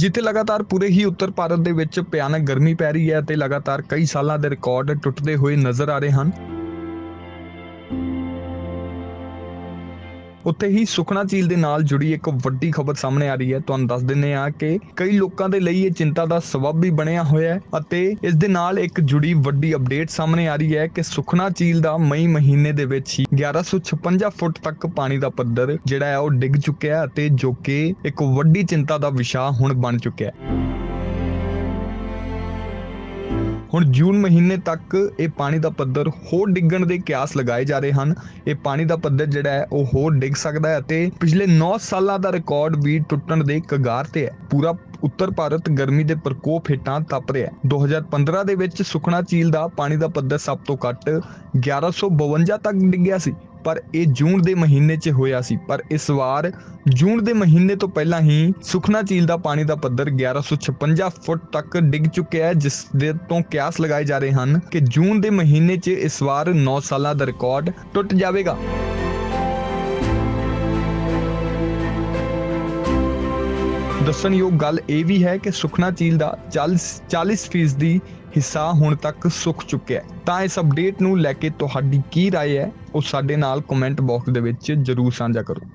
ਜਿੱਥੇ ਲਗਾਤਾਰ ਪੂਰੇ ਹੀ ਉੱਤਰ ਭਾਰਤ ਦੇ ਵਿੱਚ ਭਿਆਨਕ ਗਰਮੀ ਪੈ ਰਹੀ ਹੈ ਅਤੇ ਲਗਾਤਾਰ ਕਈ ਸਾਲਾਂ ਦੇ ਰਿਕਾਰਡ ਟੁੱਟਦੇ ਹੋਏ ਨਜ਼ਰ ਆ ਰਹੇ ਹਨ। ਉੱਥੇ ਹੀ ਸੁਖਨਾ ਝੀਲ ਦੇ ਨਾਲ ਜੁੜੀ ਇੱਕ ਵੱਡੀ ਖਬਰ ਸਾਹਮਣੇ ਆ ਰਹੀ ਹੈ। ਤੁਹਾਨੂੰ ਦੱਸ ਦਿੰਨੇ ਆ ਕਿ ਕਈ ਲੋਕਾਂ ਦੇ ਲਈ ਇਹ ਚਿੰਤਾ ਦਾ ਸਬਬ ਵੀ ਬਣਿਆ ਹੋਇਆ ਹੈ ਅਤੇ ਇਸ ਦੇ ਨਾਲ ਇੱਕ ਜੁੜੀ ਵੱਡੀ ਅਪਡੇਟ ਸਾਹਮਣੇ ਆ ਰਹੀ ਹੈ ਕਿ ਸੁਖਨਾ ਝੀਲ ਦਾ ਮਈ ਮਹੀਨੇ ਦੇ ਵਿੱਚ ਹੀ 1156 ਫੁੱਟ ਤੱਕ ਪਾਣੀ ਦਾ ਪੱਧਰ ਜਿਹੜਾ ਹੈ ਉਹ ਡਿੱਗ ਚੁੱਕਿਆ ਅਤੇ ਜੋ ਕਿ ਇੱਕ ਵੱਡੀ ਚਿੰਤਾ ਦਾ ਵਿਸ਼ਾ ਹੁਣ ਬਣ ਚੁੱਕਿਆ ਹੈ। ਹੁਣ ਜੂਨ ਮਹੀਨੇ ਤੱਕ ਇਹ ਪਾਣੀ ਦਾ ਪੱਧਰ ਹੋਰ ਡਿੱਗਣ ਦੇ ਕਿਆਸ ਲਗਾਏ ਜਾ ਰਹੇ ਹਨ। ਇਹ ਪਾਣੀ ਦਾ ਪੱਧਰ ਜਿਹੜਾ ਹੈ, ਉਹ ਹੋਰ ਡਿੱਗ ਸਕਦਾ ਹੈ ਅਤੇ ਪਿਛਲੇ 9 ਸਾਲਾਂ ਦਾ ਰਿਕਾਰਡ ਵੀ ਟੁੱਟਣ ਦੇ ਕਗਾਰ ਤੇ ਹੈ। ਪੂਰਾ ਉੱਤਰ ਭਾਰਤ ਗਰਮੀ ਦੇ ਪ੍ਰਕੋਪ ਹੇਠਾਂ ਤਪ ਰਿਹਾ ਹੈ। 2015 ਦੇ ਵਿੱਚ ਸੁਖਨਾ ਝੀਲ ਦਾ ਪਾਣੀ ਦਾ ਪੱਧਰ ਸਭ ਤੋਂ ਘੱਟ 1152 ਤੱਕ ਡਿੱਗਿਆ ਸੀ। ਪਰ ਇਹ ਜੂਨ ਦੇ ਮਹੀਨੇ 'ਚ ਹੋਇਆ ਸੀ। ਪਰ ਇਸ ਵਾਰ ਜੂਨ ਦੇ ਮਹੀਨੇ ਤੋਂ ਪਹਿਲਾਂ ਹੀ ਸੁਖਨਾ ਝੀਲ ਦਾ ਪਾਣੀ ਦਾ ਪੱਧਰ 1156 ਫੁੱਟ ਤੱਕ ਡਿੱਗ ਚੁੱਕਿਆ ਹੈ, ਜਿਸ ਦੇ ਤੋਂ ਕਿਆਸ ਲਗਾਏ ਜਾ ਰਹੇ ਹਨ ਕਿ ਜੂਨ ਦੇ ਮਹੀਨੇ 'ਚ ਇਸ ਵਾਰ 9 ਸਾਲਾਂ ਦਾ ਰਿਕਾਰਡ ਟੁੱਟ ਜਾਵੇਗਾ। ਦੱਸਣਯੋਗ ਗੱਲ ਇਹ ਵੀ ਹੈ ਕਿ ਸੁਖਨਾ ਝੀਲ ਦਾ 40 40% ਦੀ ਹਿੱਸਾ ਹੁਣ ਤੱਕ ਸੁੱਕ ਚੁੱਕਿਆ ਹੈ ਤਾਂ ਇਸ ਅਪਡੇਟ ਨੂੰ ਲੈ ਕੇ ਤੁਹਾਡੀ ਕੀ رائے ਹੈ ਉਹ ਸਾਡੇ ਨਾਲ ਕਮੈਂਟ ਬਾਕਸ ਦੇ ਵਿੱਚ ਜਰੂਰ ਸਾਂਝਾ ਕਰੋ